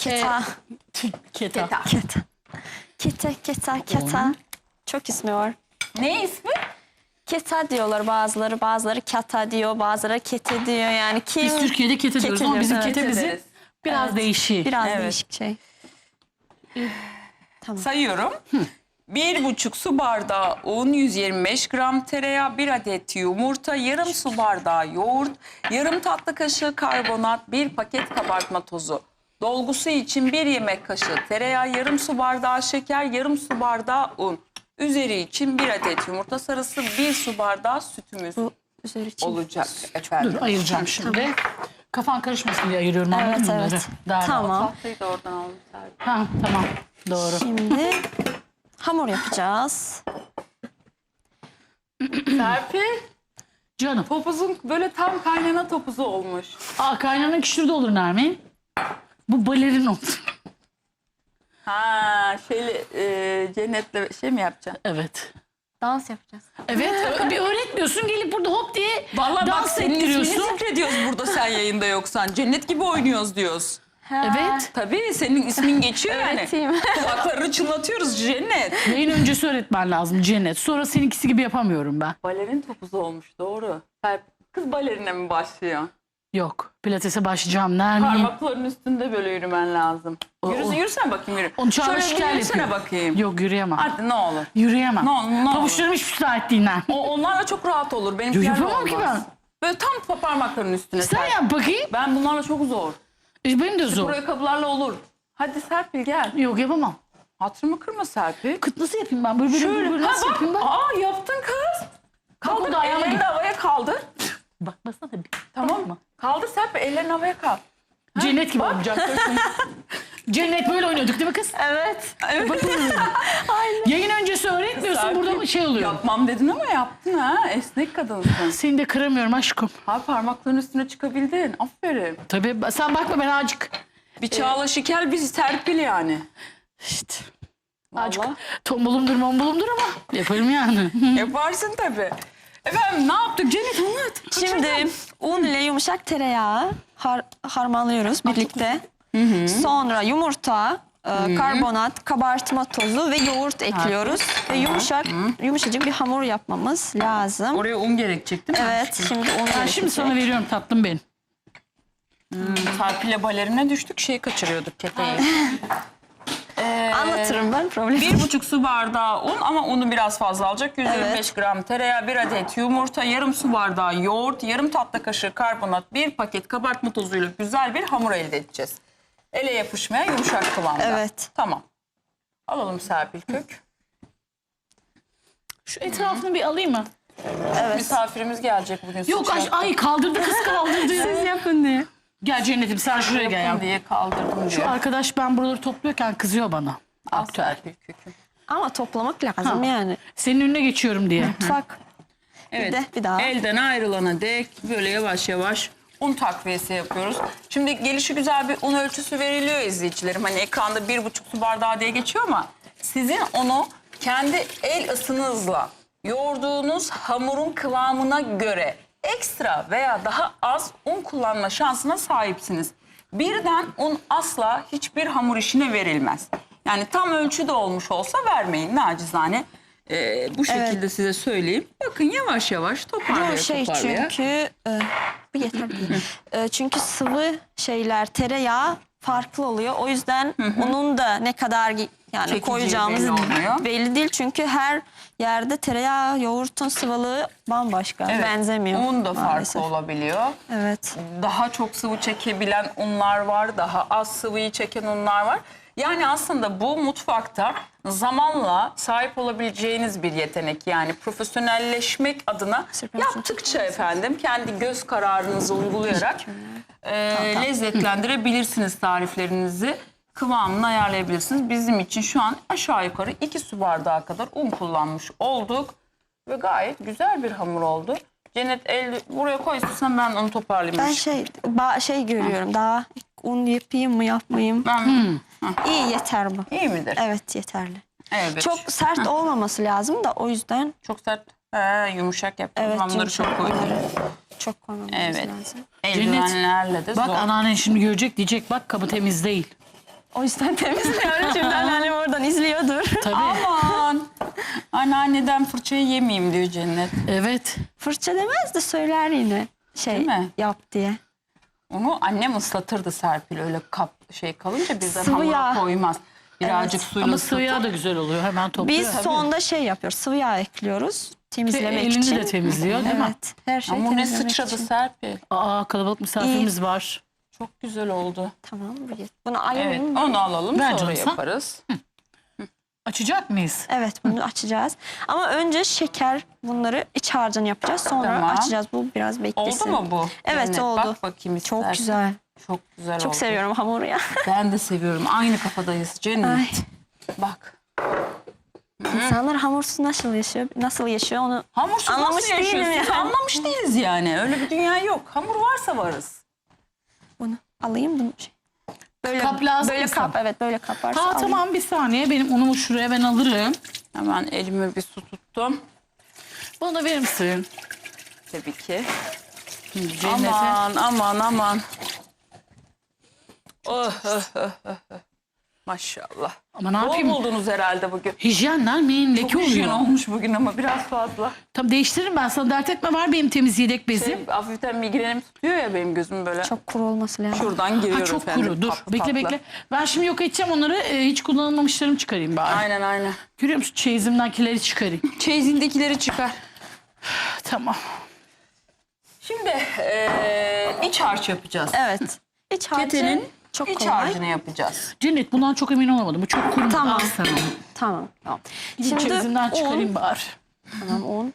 Keta. Keta. Keta. Kete, keta, keta. Çok ismi var. Ne ismi? Keta diyorlar bazıları, bazıları kata diyor, bazıları kete diyor. Yani kim Biz Türkiye'de kete diyoruz ama bizim evet. kete Kete bizim deriz. biraz değişik. biraz Evet. değişik şey. Sayıyorum. Bir buçuk su bardağı un, 125 gram tereyağı, bir adet yumurta, yarım su bardağı yoğurt, yarım tatlı kaşığı karbonat, bir paket kabartma tozu. Dolgusu için bir yemek kaşığı tereyağı, yarım su bardağı şeker, yarım su bardağı un. Üzeri için bir adet yumurta sarısı, bir su bardağı sütümüz Bu üzeri için. olacak efendim. Dur ayıracağım şimdi. Kafan karışmasın diye ayırıyorum Evet, anladın mı evet. bunları? Daha Tamam. Tahtayı da oradan aldım. Ha, tamam doğru. Şimdi hamur yapacağız. Serpil, Canım. topuzun böyle tam kaynana topuzu olmuş. Aa kaynana şurada olur Nermin. Bu balerin olur. Ha, şeyle e, cennetle şey mi yapacaksın? Evet. Dans yapacağız. Evet ö- bir öğretmiyorsun gelip burada hop diye Vallahi bak dans senin ismini ettiriyorsun. zikrediyoruz burada sen yayında yoksan. Cennet gibi oynuyoruz diyoruz. Evet. Tabii senin ismin geçiyor yani. Öğreteyim. Kulaklarını çınlatıyoruz Cennet. Yayın öncesi öğretmen lazım Cennet. Sonra seninkisi gibi yapamıyorum ben. Balerin topuzu olmuş doğru. Serp, Kız balerine mi başlıyor? Yok. Pilatese başlayacağım Nermin. Parmakların üstünde böyle yürümen lazım. O- Yürüsün, o- yürüsene bakayım yürü. Onu çağrı Şöyle bir şikayet yürüsene bakayım. Yok yürüyemem. Hadi ne olur. Yürüyemem. Ne olur, ne olur. Pabuçlarım hiç müsaitliğinden. O, onlarla çok rahat olur. Benim Yo, yapamam ki ben. Böyle tam parmakların üstüne. Sen Serp. yap bakayım. Ben bunlarla çok zor. E, Benim de zor. Buraya kapılarla olur. Hadi Serpil gel. Yok yapamam. Hatırımı kırma Serpil. Kıt nasıl yapayım ben? Böyle böyle, Şöyle. böyle Ha, nasıl bak. yapayım ben? Aa yaptın kız. Kaldır o da ayağıma ellerini gir- havaya kaldır. Bakmasana bir. Tamam mı? mı? Kaldır Serpil ellerini havaya kaldır. Cennet gibi olacak. Cennet böyle oynuyorduk değil mi kız? Evet. Evet. Yayın öncesi öğretmiyorsun Serpil, burada şey oluyor. Yapmam dedin ama yaptın ha. Esnek kadınsın. Seni de kıramıyorum aşkım. Ha parmakların üstüne çıkabildin. Aferin. Tabii sen bakma ben acık. Bir Çağla Şikel bir Serpil yani. İşte. Acık Vallahi. tombulumdur mombulumdur ama yaparım yani. Yaparsın tabii. Efendim ne yaptık Cennet anlat. Şimdi un ile yumuşak tereyağı har- harmanlıyoruz birlikte. Sonra yumurta, e, karbonat, kabartma tozu ve yoğurt ekliyoruz. Ve yumuşak, yumuşacık bir hamur yapmamız lazım. Oraya un gerekecek değil mi? Evet, şimdi un Ben şimdi gerekecek. sana veriyorum tatlım benim. Serpil'e balerine düştük şey kaçırıyorduk kepeği. Anlatırım ben problem. Bir buçuk su bardağı un ama unu biraz fazla alacak. 125 Evet. gram tereyağı, bir adet yumurta, yarım su bardağı yoğurt, yarım tatlı kaşığı karbonat, bir paket kabartma tozuyla güzel bir hamur elde edeceğiz. Ele yapışmaya yumuşak kıvamda. Evet. Tamam. Alalım Serpil kök. Şu etrafını bir alayım mı? Misafirimiz gelecek bugün. Yok ay, sıcakta. ay kaldırdı kız kaldırdı. Siz yapın diye. Gel Cennet'im sen şuraya gel Yapın ya. diye kaldırdım Şu arkadaş ben buraları topluyorken kızıyor bana. Serpil kökü. Ama toplamak lazım yani. Senin önüne geçiyorum diye. Mutfak. Evet. de bir daha. Elden ayrılana dek böyle yavaş yavaş un takviyesi yapıyoruz. Şimdi gelişi güzel bir un ölçüsü veriliyor izleyicilerim. Hani ekranda bir buçuk su bardağı diye geçiyor ama sizin onu kendi el ısınızla yoğurduğunuz hamurun kıvamına göre ekstra veya daha az un kullanma şansına sahipsiniz. Birden un asla hiçbir hamur işine verilmez. Yani tam ölçüde olmuş olsa vermeyin nacizane. Ee, bu şekilde size söyleyeyim. Bakın yavaş yavaş toparlaya Bu şey toparlaya. çünkü e, bu yeter değil. E, çünkü sıvı şeyler tereyağı farklı oluyor. O yüzden onun da ne kadar gi- yani Çekeceği koyacağımız belli olmuyor. belli değil. Çünkü her yerde tereyağı yoğurtun sıvılığı bambaşka. Evet, Benzemiyor. Un da maalesef. farklı olabiliyor. Evet. Daha çok sıvı çekebilen unlar var, daha az sıvıyı çeken unlar var. Yani aslında bu mutfakta zamanla sahip olabileceğiniz bir yetenek. Yani profesyonelleşmek adına yaptıkça efendim kendi göz kararınızı uygulayarak e, lezzetlendirebilirsiniz tariflerinizi. Kıvamını ayarlayabilirsiniz. Bizim için şu an aşağı yukarı 2 su bardağı kadar un kullanmış olduk. Ve gayet güzel bir hamur oldu. Cennet el buraya koy istiyorsan ben onu toparlayayım. Ben şey ba- şey görüyorum daha un yapayım mı yapmayayım. Ben, İyi yeter bu. İyi midir? Evet yeterli. Evet. Çok sert olmaması lazım da o yüzden çok sert, he, yumuşak yapacağız. evet yumuşak çok koydum. çok koymamız Evet. lazım. Eldivenlerle de Bak zor. anneannen şimdi görecek diyecek bak kabı temiz değil. O yüzden temizliyorum. Şimdi anneannem oradan izliyordur. Tabii. Aman. Anneanneden fırçayı yemeyeyim diyor Cennet. Evet. Fırça demez de söyler yine. Şey Değil mi? yap diye. Onu annem ıslatırdı Serpil öyle kap şey kalınca birden Sıvı hamura yağ. koymaz. Birazcık suyla Ama ıslatır. sıvı yağ da güzel oluyor. Hemen topluyor. Biz sonda şey yapıyoruz. Sıvı yağ ekliyoruz. Temizlemek elini için. de temizliyor değil mi? Evet. Her şey Ama bu ne temizlemek sıçradı için. Serpil. Aa kalabalık misafirimiz var. Çok güzel oldu. Tamam bu yet- Bunu Evet onu alalım Ver sonra canım sen. yaparız. Açacak mıyız? Evet bunu açacağız. Ama önce şeker bunları iç harcını yapacağız. Sonra Tamam. açacağız. Bu biraz Oldu beklesin. mu bu? Evet, oldu. Bak bakayım Çok istersen. güzel. Çok güzel Çok oldu. seviyorum hamuru ya. Ben de seviyorum. Aynı kafadayız Cennet. Ay. Bak. İnsanlar hamursuz nasıl yaşıyor? Nasıl yaşıyor onu Hamursuz Anlamış nasıl değilim yaşıyorsunuz? yani. Anlamış değiliz yani. Öyle bir dünya yok. Hamur varsa varız. Bunu alayım bunu. Şey. Böyle Kap lazım Böyle mı kap sana? evet böyle kap varsa Ha alayım. tamam bir saniye. Benim unumu şuraya ben alırım. Hemen elime bir su tuttum. Bana da verir misin? Tabii ki. Cennete. Aman aman aman. Oh, oh, oh, oh, oh. Maşallah. Ama ne Bol yapayım? buldunuz herhalde bugün. Hijyen vermeyin leke Çok hijyen oluyor. olmuş bugün ama biraz fazla. Tamam değiştiririm ben sana dert etme var benim temiz yedek bezim. Şey, hafiften migrenim tutuyor ya benim gözüm böyle. Çok kuru olması lazım. Şuradan giriyor Ha çok efendim. kuru dur. tatlı bekle tatlı. bekle. Ben şimdi yok edeceğim onları e, hiç kullanılmamışlarımı çıkarayım bari. Aynen aynen. Görüyor musun çeyizimdenkileri çıkarayım. Çeyizindekileri çıkar. tamam. Şimdi eee iç harç yapacağız. Evet. İç harcı Ketenin çok iç kolay. harcını yapacağız. Cennet bundan çok emin olamadım. Bu çok kuru. Tamam. Al sen onu. Tamam. tamam. Şimdi çeyizimden un, çıkarayım bari. Tamam un,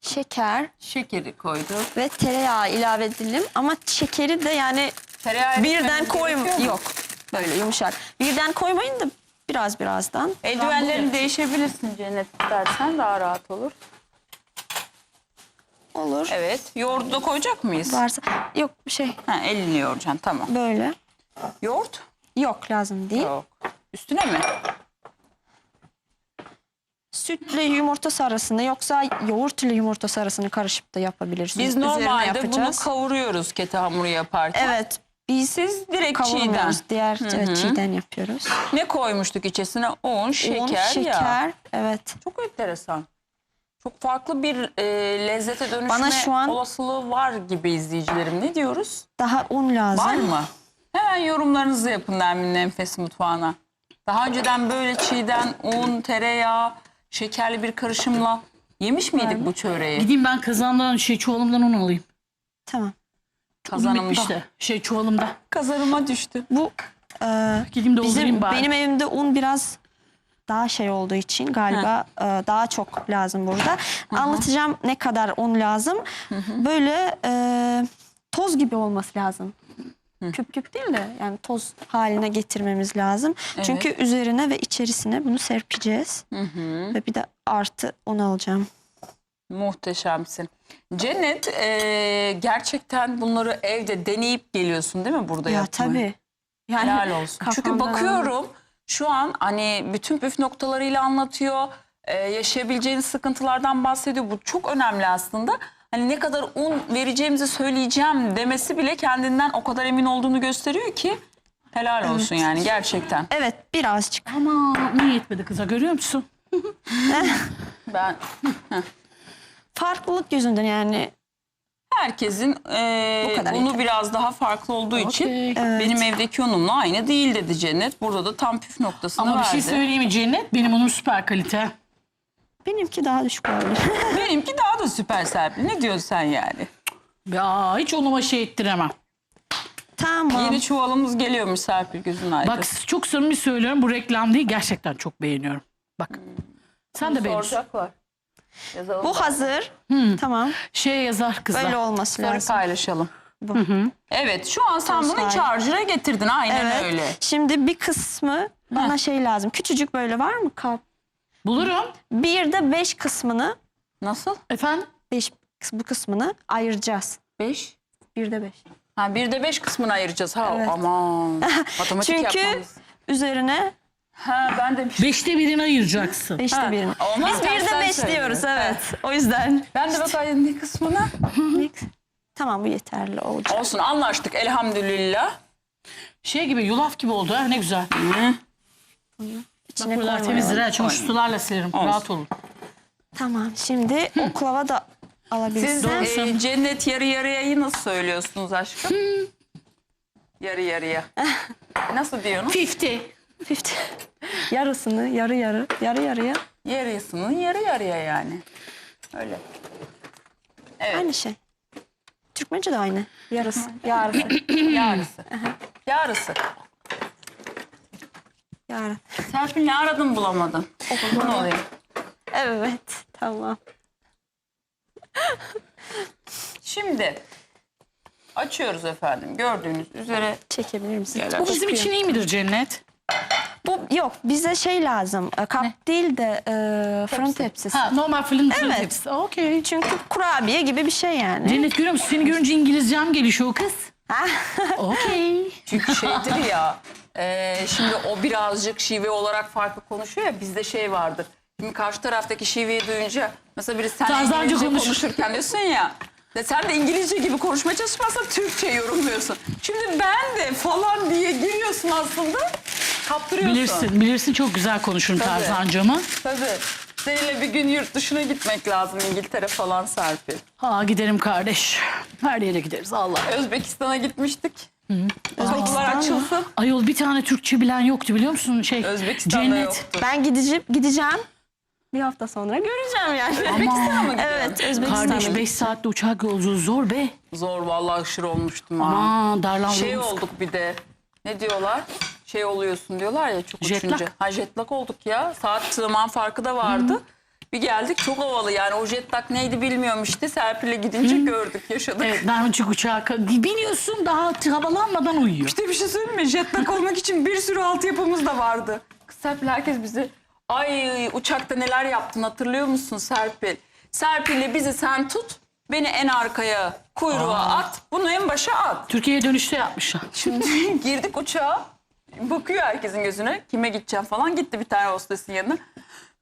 şeker Şekeri koyduk. ve tereyağı ilave edelim. Ama şekeri de yani Tereyağı birden gerekiyor mu? Yok. Böyle yumuşak. Birden koymayın da biraz birazdan. Eldivenlerini değişebilirsin Cennet istersen daha rahat olur. Olur. Evet. Yoğurdu da koyacak mıyız? Varsa yok bir şey Ha, elini yoğuracaksın tamam. böyle. Yoğurt? Yok lazım değil. Yok. Üstüne mi? Sütle yumurta sarısını yoksa yoğurt ile yumurta sarısını karışıp da yapabilirsiniz. Biz Üzerine normalde bunu yapacağız. kavuruyoruz kete hamuru yaparken. Evet. Biz Siz direkt çiğden. kavurmuyoruz. Diğer evet, çiğden yapıyoruz. Ne koymuştuk içerisine? Un, şeker, Un, şeker. Evet. Çok enteresan. Çok farklı bir e, lezzete dönüşme Bana şu an- olasılığı var gibi izleyicilerim. Ne diyoruz? Daha un lazım. Var mı? Hemen yorumlarınızı yapın Nermin'in Enfes Mutfağı'na. Daha önceden böyle çiğden un, tereyağı, şekerli bir karışımla yemiş miydik bu çöreği? Gideyim ben kazandan şey çuvalımdan un alayım. Tamam. Un Kazanımda. bitmiş de. Şey çuvalımda. Kazanıma düştü. Bu e, Gideyim doldurayım bizim bari. benim evimde un biraz daha şey olduğu için galiba e, daha çok lazım burada. Anlatacağım ne kadar un lazım. Böyle e, toz gibi olması lazım. Küp küp değil de yani toz haline getirmemiz lazım. Çünkü üzerine ve içerisine bunu serpeceğiz. Ve bir de artı un alacağım. Muhteşemsin. Cennet e, gerçekten bunları evde deneyip geliyorsun değil mi burada Ya yapmaya? tabii. Yani Helal olsun. Çünkü bakıyorum şu an hani bütün püf noktalarıyla anlatıyor. Ee, yaşayabileceğiniz sıkıntılardan bahsediyor. Bu çok önemli aslında. Hani ne kadar un vereceğimizi söyleyeceğim demesi bile kendinden o kadar emin olduğunu gösteriyor ki helal olsun yani gerçekten. Evet birazcık. Ama ne yetmedi kıza görüyor musun? Ben Farklılık yüzünden yani herkesin e, Bu kadar unu yeter. biraz daha farklı olduğu için Okey. benim evdeki unumla aynı değil dedi Cennet. Burada da tam püf noktasını Ama bir verdi. şey söyleyeyim mi Cennet? Benim unum süper kalite. benimki daha düşük olabilir. Benimki daha da süper Serpil. Ne diyorsun sen yani? Ya hiç unuma şey ettiremem. tamam. Yeni çuvalımız geliyormuş Serpil gözün aydın. Bak çok samimi söylüyorum bu reklam değil gerçekten çok beğeniyorum. Bak sen de beğenirsin. Soracaklar. Yazalım. Bu hazır. Tamam. Şey yazar kızlar. Böyle olması Sonra lazım. paylaşalım. Bu. Evet şu an sen bunu iç harcına getirdin. Aynen Evet. öyle. Şimdi bir kısmı bana şey lazım. Küçücük böyle var mı kap? Bulurum. Bir de beş kısmını, Nasıl? Efendim? beş bu kısmını ayıracağız. Beş. Bir de beş. Ha bir de beş kısmını ayıracağız. Ha Evet. aman. Matematik Çünkü yapmamız. üzerine Ha ben de Beşte birini ayıracaksın. beşte Ha, birini. olmaz, Biz bir tersten de beş söylüyoruz. diyoruz evet. O yüzden. ben de bakayım ne kısmına. tamam bu yeterli olacak. Olsun anlaştık elhamdülillah. Şey gibi yulaf gibi oldu ha ne güzel. İçine Buralar koymayalım. temizdir ha çamaşır sularla silerim. Olsun. Rahat olun. Tamam şimdi oklava da Siz alabilirsin. E, cennet yarı yarıyayı nasıl söylüyorsunuz aşkım? yarı yarıya. Nasıl diyorsunuz? 50. Fifty. Yarısını yarı yarı yarı yarıya Yarısının yarı yarıya yani. Öyle. Evet. aynı şey. Türkmence de aynı. Yarısı. Yarısı. Yarısı. Yarısı. Yarı. Serpil ne aradın bulamadın. Bu ne oluyor? Evet. Tamam. Şimdi açıyoruz efendim. Gördüğünüz üzere Çekebilir misin? Bu bizim için iyi midir Cennet? Bu yok bize şey lazım. e, Kap değil de e, fırın tepsisi. Ha normal fırın fırın Evet. tepsisi. Okey. Çünkü kurabiye gibi bir şey yani. Cennet görüyor musun? Seni görünce İngilizcem gelişiyor kız. Ha? Okey. Çünkü şeydir ya e, şimdi o birazcık şive olarak farklı konuşuyor ya bizde şey vardır. Şimdi karşı taraftaki şiveyi duyunca mesela biri sen Tarzanca İngilizce konuş. konuşurken diyorsun ya de sen de İngilizce gibi konuşmaya çalışmazsan Türkçe yorumluyorsun. Şimdi ben de falan diye giriyorsun aslında kaptırıyorsun. Bilirsin. Bilirsin çok güzel konuşurum Tabii. Tarzancamı. Tabii. Seninle bir gün yurt dışına gitmek lazım İngiltere falan Serpil. Ha giderim kardeş. Her yere gideriz Allah. Özbekistan'a gitmiştik. Okullar Özbekistan açılsın. Ayol bir tane Türkçe bilen yoktu biliyor musun? Şey, Özbekistan'da Cennet. yoktu. Ben gideceğim, gideceğim. Bir hafta sonra göreceğim yani. Özbekistan'a mı gidiyorsun? Evet, Özbekistan'a. Kardeş 5 saatte uçak yolculuğu zor be. Zor vallahi aşırı olmuştum ha. Aman darlandım. Şey olduk bir de. Ne diyorlar? Şey oluyorsun diyorlar ya çok Jet uçunca. lag. Ha jet lag olduk ya. Saat zaman farkı da vardı. Bir geldik çok havalı yani o jet lag neydi bilmiyorum işte. Serpil'e gidince gördük yaşadık. Evet Narmıncık uçağa ka- biniyorsun daha havalanmadan uyuyor. İşte bir şey söyleyeyim mi? Jet lag olmak için bir sürü altyapımız da vardı. Kız Serpil herkes bizi ay uçakta neler yaptın hatırlıyor musun Serpil? Serpil'le bizi sen tut beni en arkaya kuyruğa at bunu en başa at. Türkiye'ye dönüşte yapmışlar. Şimdi girdik uçağa. Bakıyor herkesin gözüne. Kime gideceğim falan. Gitti bir tane hostesin yanına.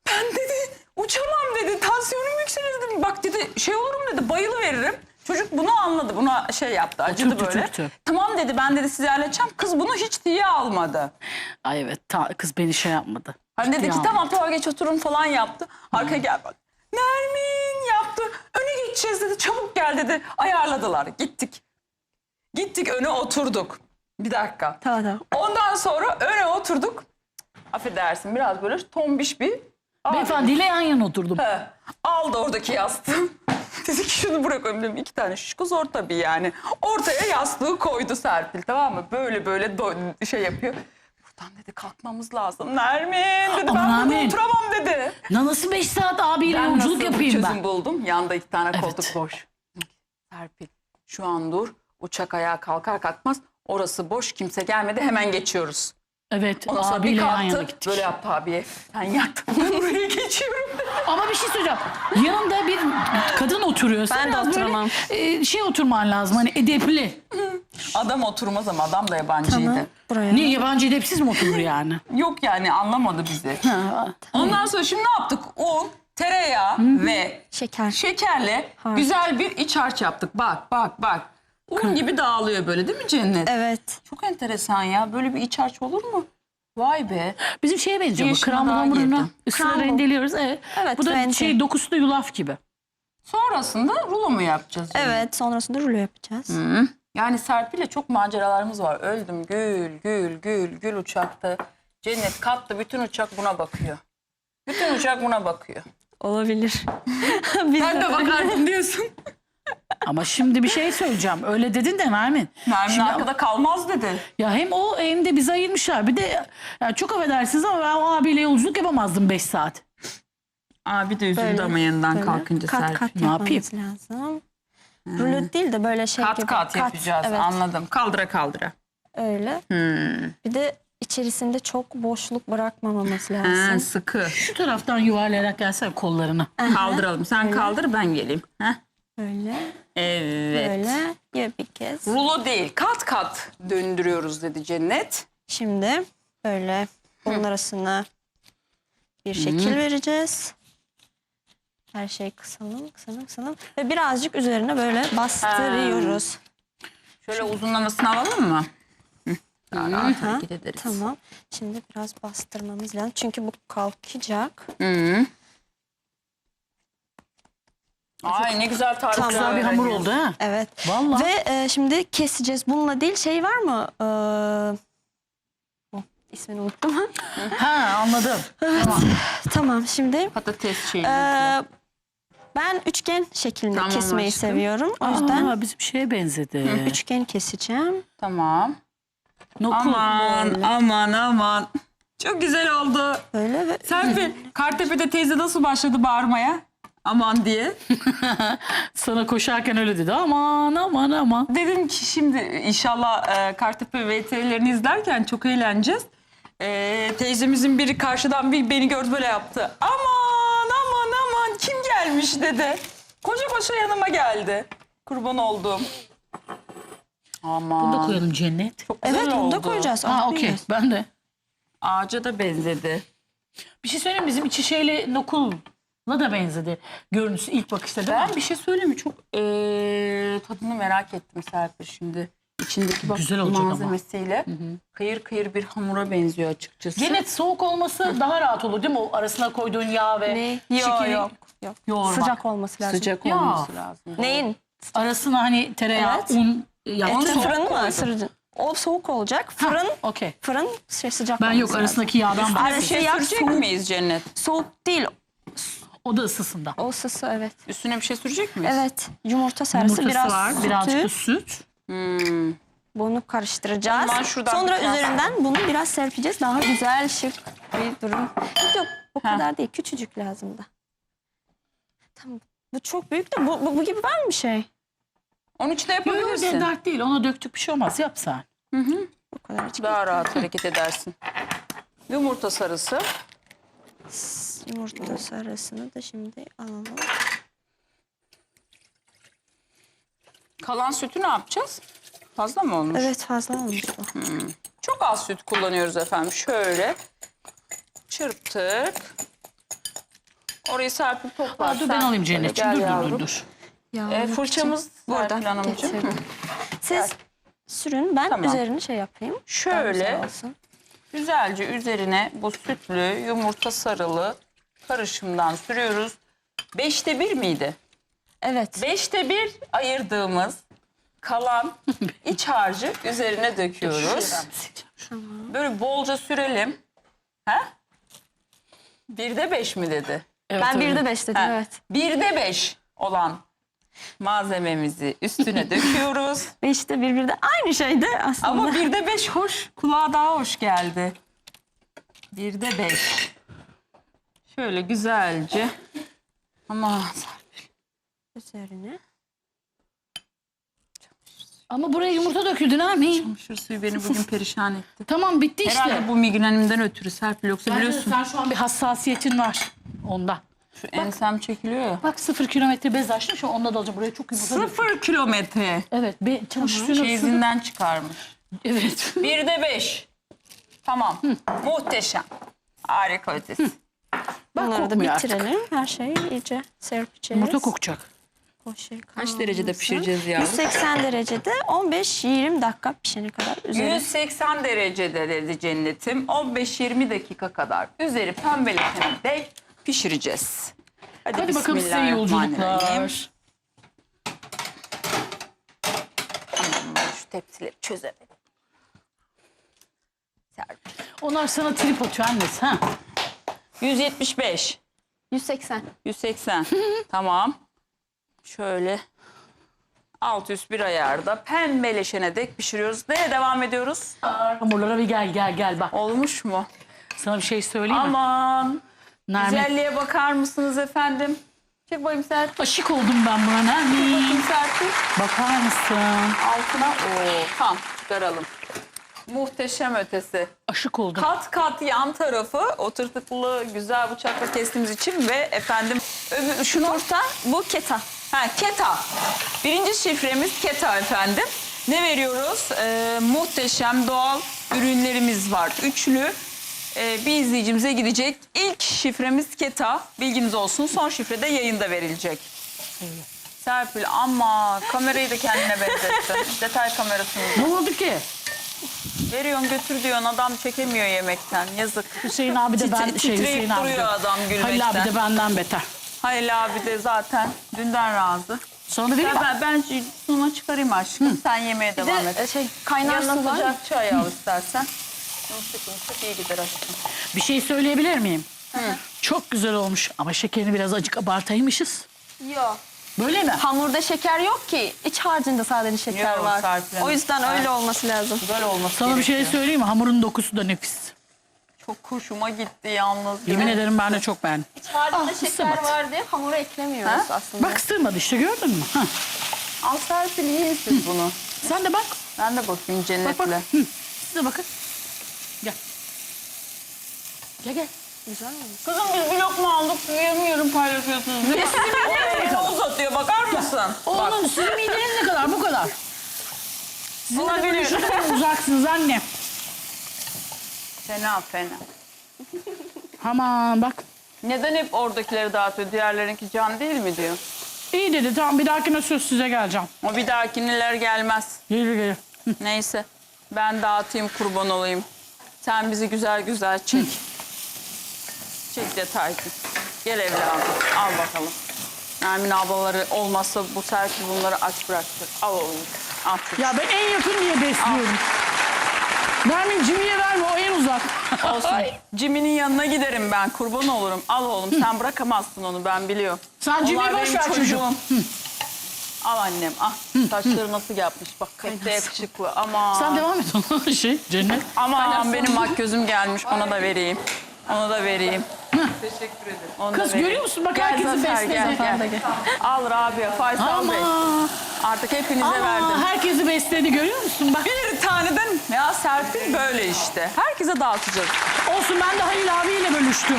Ben dedi uçamam dedi. Tansiyonum yükselir dedim. Bak dedi şey olurum dedi. Bayılı veririm. Çocuk bunu anladı. Buna şey yaptı. Acıdı Oturttu, böyle. oturttu. Tamam dedi ben dedi sizi halledeceğim. Kız bunu hiç diye almadı. Ay evet ta- kız beni şey yapmadı. Hani dedi ki tamam tamam geç oturun falan yaptı. Arkaya gel bak. Nermin yaptı. Öne geçeceğiz dedi. Çabuk gel dedi. Ayarladılar. Gittik. Gittik öne oturduk. Bir dakika. Tamam tamam. Ondan sonra öne oturduk. Affedersin biraz böyle tombiş bir abi. Beyefendiyle yan yana oturdum. He, aldı oradaki yastığı. Dedi ki şunu bırakayım dedim. İki tane şişko zor tabii yani. Ortaya yastığı koydu Serpil tamam mı? Böyle böyle do- şey yapıyor. Buradan dedi kalkmamız lazım. Nermin dedi Aman ben burada Nermin. oturamam dedi. Na nasıl 5 saat abiyle Ben yolculuk nasıl bir yapayım çözüm ben? buldum. Yanda iki tane Evet. koltuk boş. Serpil şu an dur. Uçak ayağa kalkar kalkmaz. Orası boş kimse gelmedi hemen geçiyoruz. Evet Ondan sonra bir abiyle yan yana kalktı. gittik. Böyle yaptı abiye. Ben buraya geçiyorum. Ama bir şey söyleyeceğim. Yanında bir kadın oturuyor. Sen Ben de biraz böyle, oturamam. e, şey oturman lazım hani edepli. Adam oturmaz ama adam da yabancıydı. Tamam. Buraya. Niye yabancı edepsiz mi oturur yani? Yok yani anlamadı bizi. Ha, Ondan sonra şimdi ne yaptık? Un, tereyağı ve Şeker. şekerle Harç. güzel bir iç harç yaptık. Bak bak bak. Un gibi dağılıyor böyle değil mi Cennet? Evet. Çok enteresan ya. Böyle bir iç harç olur mu? Vay be. Bizim şeye benziyor bu. Yaşına Kramble daha hamurunu girdim. üstüne rendeliyoruz. Evet. Evet, Bu da rende. şey dokusu da yulaf gibi. Sonrasında rulo mu yapacağız? yani? Evet. Sonrasında rulo yapacağız. Hı. Yani Serpil'le çok maceralarımız var. Öldüm gül gül gül gül uçakta. Cennet kattı bütün uçak buna bakıyor. Bütün uçak buna bakıyor. Olabilir. Biz Ben de bakardım diyorsun. Ama şimdi bir şey söyleyeceğim. Öyle dedin de Nermin. Nermin Şimdi- arkada kalmaz dedi. Ya hem o hem de bizi ayırmışlar. Bir de ya çok affedersiniz ama ben o abiyle yolculuk yapamazdım 5 saat. Abi de üzüldü Böyle, ama yeniden Böyle kalkınca kat Serpil. kat Ne yapayım? yapmamız lazım. Rulo değil de böyle şey Kat gibi. kat yapacağız Evet. anladım. Kaldıra kaldıra. Öyle. Hmm. Bir de içerisinde çok boşluk bırakmamamız Ha, lazım. sıkı. Şu taraftan yuvarlayarak gelsene kollarını. Kaldıralım. Sen kaldır ben geleyim. Heh. Böyle. Evet. Böyle. Ya bir kez. Rulo değil kat kat döndürüyoruz dedi Cennet. Şimdi böyle bunun arasına bir şekil vereceğiz. Her şeyi kısalım, kısalım, kısalım. Ve birazcık üzerine böyle bastırıyoruz. Şöyle uzunlamasını alalım mı? Hı. Daha rahat hareket ederiz. Tamam. Şimdi biraz bastırmamız lazım. Çünkü bu kalkacak. Hı. Ay ne güzel tarif. Tamam. Güzel bir hamur oldu ha. Evet. Vallahi. Ve e, şimdi keseceğiz. Bununla değil şey var mı? Ee, oh, ismini unuttum. Ha anladım. tamam şimdi. Patates şeyi. Ee, ben üçgen şeklinde Tamam kesmeyi aşkım. seviyorum. O yüzden Aa, bizim şeye benzedi. üçgen keseceğim. tamam. Nokul. Aman aman aman. Çok güzel oldu. Böyle ve Serpil, Kartepe'de teyze nasıl başladı bağırmaya? Aman diye. Sana koşarken öyle dedi. Aman aman aman. Dedim ki şimdi inşallah e, Kartepe VTR'lerini izlerken çok eğleneceğiz. E, teyzemizin biri karşıdan bir beni gördü böyle yaptı. Aman gelmiş dedi. Koşa koşa yanıma geldi. Kurban oldum. Aman. Bunu da koyalım cennet. Çok güzel evet bunu da oldu. koyacağız. Ha okey Koyacağız. ben de. Ağaca da benzedi. Bir şey söyleyeyim mi? bizim içi şeyle nokulla da benzedi. Görüntüsü ilk bakışta değil Ben mi? bir şey söyleyeyim mi? Çok e, tadını merak ettim Serpil şimdi. İçindeki bak Güzel olacak ama. malzemesiyle kıyır kıyır bir hamura benziyor açıkçası. Cennet soğuk olması daha rahat olur değil mi? O arasına koyduğun yağ ve Ne? Yok, şekeri yok. Yok. yoğurmak. Sıcak olması lazım. Sıcak Ya. olması lazım. Neyin? Arasına hani tereyağı, Evet. un yaptın Etin mı? fırını mı? Sırıcı. O soğuk olacak. Fırın Okey. fırın şey sıcak Ben olması yok lazım. arasındaki yağdan Üstüne Bir bahsediyorum. şey Yak sürecek soğuk. miyiz Cennet? Soğuk değil. O da ısısından. O ısısı evet. Üstüne bir şey sürecek miyiz? Evet. Yumurta sarısı Yumurtası biraz var, sütü. birazcık da süt. Hmm. Bunu karıştıracağız. Ondan şuradan Sonra bir tane- üzerinden bunu biraz serpeceğiz. Daha güzel şık bir durum. Yok bu Ha. kadar değil. Küçücük lazım da. Tamam. Bu çok büyük de bu, bu, bu gibi var mı şey? Onun içinde Yok yok yapabilirsin. dert değil. Ona döktük bir şey olmaz. Yap sen. Bu kadarcık. Daha rahat hareket edersin. Yumurta sarısı. Yumurta sarısını da şimdi alalım. Kalan sütü ne yapacağız? Fazla mı olmuş? Evet fazla olmuş bu. Çok az süt kullanıyoruz efendim. Şöyle çırptık. Orayı serpip toplar. Aa, dur ben alayım Cennetciğim. Dur dur dur dur. Yağlamak E, için. fırçamız Burada Serpil Hanımcığım. getirdim. Siz sürün ben Tamam. üzerini şey yapayım. Daha Şöyle. güzel olsun. Güzelce üzerine bu sütlü yumurta sarılı karışımdan sürüyoruz. Beşte bir miydi? Evet. Beşte bir ayırdığımız kalan iç harcı üzerine döküyoruz. Böyle bolca sürelim. Ha? Birde beş mi dedi? Evet, ben öyle. bir de beş dedim Ha, evet. Birde beş olan malzememizi üstüne döküyoruz. Beşte bir bir de aynı şeydi aslında. Ama birde beş hoş, kulağa daha hoş geldi. Birde beş. Şöyle güzelce. Ama Üzerine. Ama buraya yumurta döküldü Nermin. şu suyu beni bugün perişan etti. Tamam bitti işte. Herhalde bu migrenimden ötürü Serpil yoksa Bence biliyorsun sen şu an bir hassasiyetin var ondan. şu ensem çekiliyor ya. Bak sıfır kilometre bez açtım şu onda da alacağım. Buraya çok yumurta. Sıfır kilometre Evet be, çamaşır suyunu ısıtıp- çeyizinden çıkarmış. Evet. Birde beş. Tamam. Muhteşem. Harika ötesi. Bak Bunları da kokmuyor artık. bitirelim. Her şeyi iyice serpeceğiz. Yumurta kokacak. O şey Kaç derecede pişireceğiz yavrum? 180 derecede 15-20 dakika pişene kadar üzeri. 180 derecede dedi cennetim. 15-20 dakika kadar üzeri pembeleşene dek pişireceğiz. Hadi, Hadi bakalım size iyi yolculuklar. Tamam, Şu tepsileri çözelim. Serpil. Onlar sana trip atıyor annesi. Ha? 175, 180. 180. tamam. Şöyle alt üst bir ayarda pembeleşene dek pişiriyoruz. Neye devam ediyoruz? Hamurlara bir gel gel gel bak. Olmuş mu? Sana bir şey söyleyeyim mi? Aman. Nermin. Güzelliğe bakar mısınız efendim? Çek bakayım Serpil. Aşık oldum ben buna Nermin. Serpil. Bakar mısın? Altına o tam çıkaralım. Muhteşem ötesi. Aşık oldum. Kat kat yan tarafı o tırtıklı güzel bıçakla kestiğimiz için ve efendim öbür, şunu Yumurta bu keta. ha keta. Birinci şifremiz keta efendim. Ne veriyoruz? Ee, muhteşem doğal ürünlerimiz var. Üçlü. Ee, bir izleyicimize gidecek. İlk şifremiz keta. Bilginiz olsun. Son şifre de yayında verilecek. Serpil ama kamerayı da kendine benzettin. Detay kamerasını Ne oldu ki? Veriyorsun götür diyorsun adam çekemiyor yemekten. Yazık. Hüseyin abi de Titre- ben şey titreyip Hüseyin abi de. duruyor adam gülmekten. Halil abi de benden beter. Halil abi de zaten dünden razı. Sonra vereyim Ben, mi? ben, ben suna çıkarayım aşkım. Sen yemeğe Bir devam de et. e, şey kaynar Yanına sıcak çay al istersen. Yumuşak yumuşak iyi gider aşkım. Bir şey söyleyebilir miyim? Çok güzel olmuş ama şekerini biraz acık abartaymışız. Yok. Böyle mi? Hamurda şeker yok ki. İç harcında sadece şeker Yok, var. Serpil Hanım. O yüzden Evet. öyle olması lazım. Güzel olması Sana bir şey gerekiyor. söyleyeyim mi? Hamurun dokusu da nefis. Çok hoşuma gitti yalnız. Yemin ederim ben de çok beğendim. İç harcında Ah, şeker ısırmadı. var diye hamura eklemiyoruz Ha? aslında. Bak sığmadı işte gördün mü? Hah. Al Serpil yiyin siz bunu. Sen de bak. Ben de bakayım Bak cennetle. bak. Hı. Siz de bakın. Gel. Gel gel. Güzel olmuş. Kızım biz bir lokma aldık yiyemiyorum paylaşıyorsunuz. Ne Elini uzatıyor bakar mısın? Bak. Oğlum sizin mideniz ne kadar? Bu kadar. Sizin de böyle uzaksınız anne. Fena fena. Aman bak. Neden hep oradakileri dağıtıyor? Diğerlerinki can değil mi diyor. İyi dedi tamam bir dahakine söz size geleceğim. O bir dahakineler gelmez. Gelir gelir. Neyse ben dağıtayım kurban olayım. Sen bizi güzel güzel çek. çek detaycı. Gel evladım al bakalım. Nermin ablaları olmazsa bu Serpil bunları aç bıraktır. Al oğlum. Al. çocuğum. Ya ben en yakın diye besliyorum. Nermin Cimi'ye verme o en uzak. Olsun. Jimmy'nin yanına giderim ben. Kurban olurum. Al oğlum sen bırakamazsın onu ben biliyorum. Sen Jimmy'yi Onlar boş benim ver çocuğum. Al annem al. Saçları nasıl yapmış bak pek de yakışıklı. Ama Sen devam et ona şey cennet. Aman benim makyözüm gelmiş ona da vereyim. Onu da vereyim. Teşekkür ederim. Onu Kız vereyim. görüyor musun? Bak Gel herkesi Zafer, besledi. Gel, gel. Al Rabia, Faysal Bey. Ama, Artık hepinize ama verdim. herkesi besledi görüyor musun? Bak Bir taneden ya Serpil böyle işte. Herkese dağıtacağız. olsun ben de Halil abiyle bölüştüm.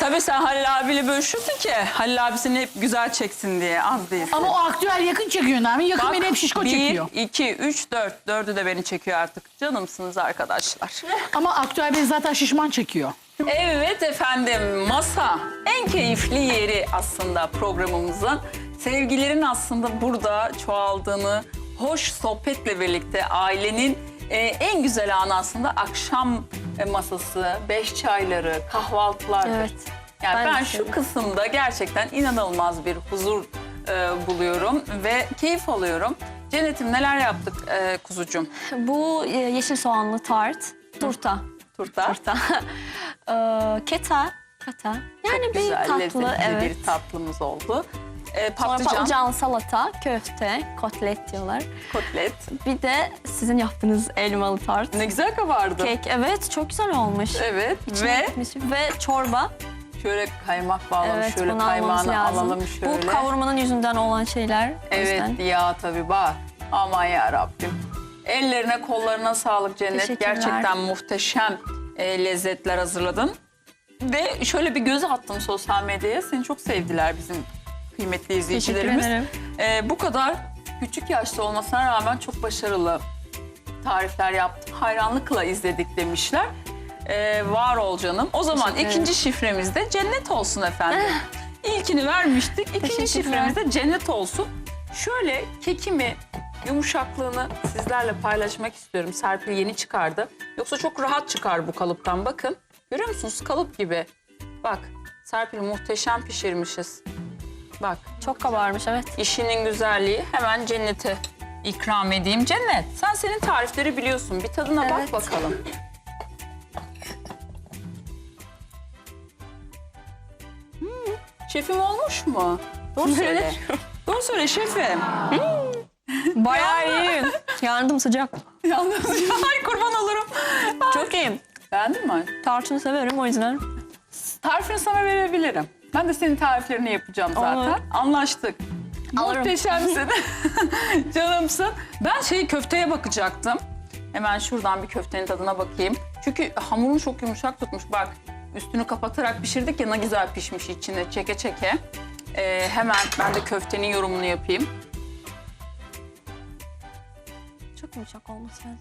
Tabii sen Halil abiyle bölüşürsün ki Halil abisini hep güzel çeksin diye az değilsin. Ama o aktüel yakın çekiyor Nermin. Yakın Bak, beni hep şişko bir, çekiyor. iki, üç, dört. Dördü de beni çekiyor artık. Canımsınız arkadaşlar. Ama aktüel beni zaten şişman çekiyor. Evet efendim masa en keyifli yeri aslında programımızın. Sevgilerin aslında burada çoğaldığını, hoş sohbetle birlikte ailenin e, en güzel anı aslında akşam masası, beş çayları, kahvaltılar. Evet. Yani Ben ben, şu kısımda gerçekten inanılmaz bir huzur e, buluyorum ve keyif alıyorum. Cennetim neler yaptık e, kuzucuğum? Bu e, yeşil soğanlı tart, turta. Turta. Turta. Ee, keta. Keta. Yani Çok bir güzel, tatlı. lezzetli Evet. bir tatlımız oldu. E, Sonra patlıcan, patlıcan salata, köfte, kotlet diyorlar. kotlet. Bir de sizin yaptığınız elmalı tart. Ne güzel kabardı. Kek. Evet çok güzel olmuş. Evet İçine ve gitmiş. Ve çorba. şöyle kaymak bağlamış. Evet şöyle kaymağını lazım. alalım şöyle. Bu kavurmanın yüzünden olan şeyler. Evet ya tabii bak. Aman ya Rabbim. Ellerine kollarına sağlık Cennet. Gerçekten muhteşem e, lezzetler hazırladın. Ve şöyle bir göz attım sosyal medyaya. Seni çok sevdiler bizim kıymetli izleyicilerimiz. ederim. E, bu kadar küçük yaşta olmasına rağmen çok başarılı tarifler yaptın. Hayranlıkla izledik demişler. E, var ol canım. O zaman Teşekkür ikinci şifremiz de cennet olsun efendim. İlkini vermiştik. İkinci Teşekkürler. şifremiz de cennet olsun. Şöyle kekimi, yumuşaklığını sizlerle paylaşmak istiyorum. Serpil yeni çıkardı. Yoksa çok rahat çıkar bu kalıptan. Bakın görüyor musunuz kalıp gibi. Bak Serpil muhteşem pişirmişiz. Bak Çok kabarmış evet. işinin güzelliği hemen cennete ikram edeyim. Cennet sen senin tarifleri biliyorsun. Bir tadına Evet. bak bakalım. Hmm, Şefim olmuş mu? Doğru söyle. Doğru söyle şefim. Bayağı iyi. Yandım sıcak. Yalnız ay kurban olurum. Çok iyi. Beğendin mi? Tarçını severim o yüzden. Tarifini sana verebilirim. Ben de senin tariflerini yapacağım zaten. Olur. Anlaştık. Alırım. Muhteşemsin. Canımsın. Ben şey köfteye bakacaktım. Hemen şuradan bir köftenin tadına bakayım. Çünkü hamurunu çok yumuşak tutmuş. Bak üstünü kapatarak pişirdik ya ne güzel pişmiş içine çeke çeke. Ee, hemen ben de köftenin yorumunu yapayım. Çok yumuşak olması lazım.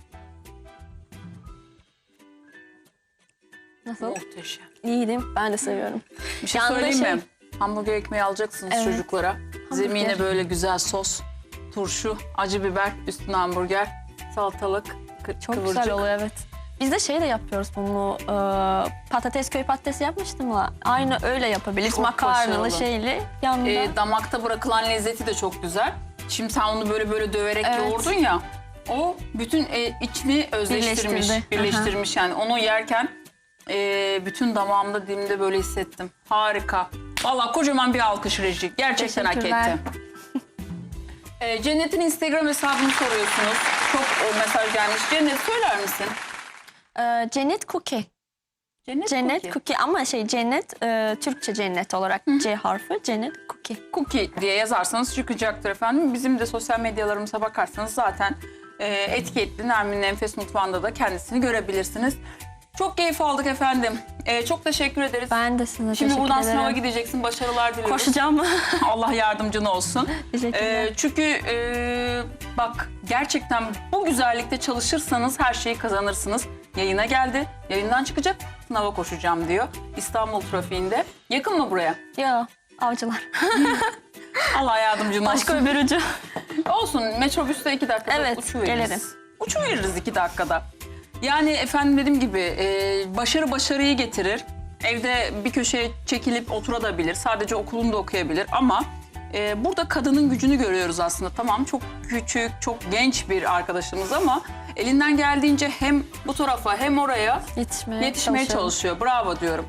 Nasıl? Muhteşem. İyi değil mi? Ben de seviyorum. Bir şey Yanında söyleyeyim şey- mi? Hamburger ekmeği alacaksınız Evet. çocuklara. Zemine böyle güzel sos, turşu, acı biber, üstüne hamburger, salatalık, kı- Çok kıvırcık. güzel oluyor evet. Biz de şey de yapıyoruz bunu. E, patates köy patatesi yapmıştım ya. Aynı öyle yapabiliriz. Çok Makarnalı başarılı. şeyli yanında. Ee, damakta bırakılan lezzeti de çok güzel. Şimdi sen onu böyle böyle döverek Evet. yoğurdun ya. O bütün e, içini özleştirmiş, Birleştirdi. birleştirmiş yani. Onu yerken e, bütün damağımda, dilimde böyle hissettim. Harika. Vallahi kocaman bir alkış reji. Gerçekten hak etti. E, Cennet'in Instagram hesabını soruyorsunuz. Çok o mesaj gelmiş. Cennet söyler misin? E, cennet cookie. Cennet, Cennet Cookie. cookie. ama şey cennet e, Türkçe cennet olarak C harfi cennet cookie. Cookie diye yazarsanız çıkacaktır efendim. Bizim de sosyal medyalarımıza bakarsanız zaten e, etiketli Nermin'in Enfes Mutfağı'nda da kendisini görebilirsiniz. Çok keyif aldık efendim. E, çok teşekkür ederiz. Ben de size Şimdi teşekkür buradan ederim. sınava gideceksin. Başarılar diliyoruz. Koşacağım. Allah yardımcın olsun. Teşekkürler. E, çünkü e, bak gerçekten bu güzellikte çalışırsanız her şeyi kazanırsınız. Yayına geldi. Yayından çıkacak. Sınava koşacağım diyor. İstanbul trafiğinde. Yakın mı buraya? Ya avcılar. Allah yardımcın olsun. Başka öbür ucu. Olsun metrobüste iki dakikada Evet, uçuveririz. gelirim. Uçuveririz iki dakikada. Yani efendim dediğim gibi e, başarı başarıyı getirir. Evde bir köşeye çekilip oturabilir. Sadece okulunda okuyabilir ama e, burada kadının gücünü görüyoruz aslında. Tamam çok küçük, çok genç bir arkadaşımız ama elinden geldiğince hem bu tarafa hem oraya Yetişmeye, yetişmeye çalışıyorum. çalışıyor. Bravo diyorum.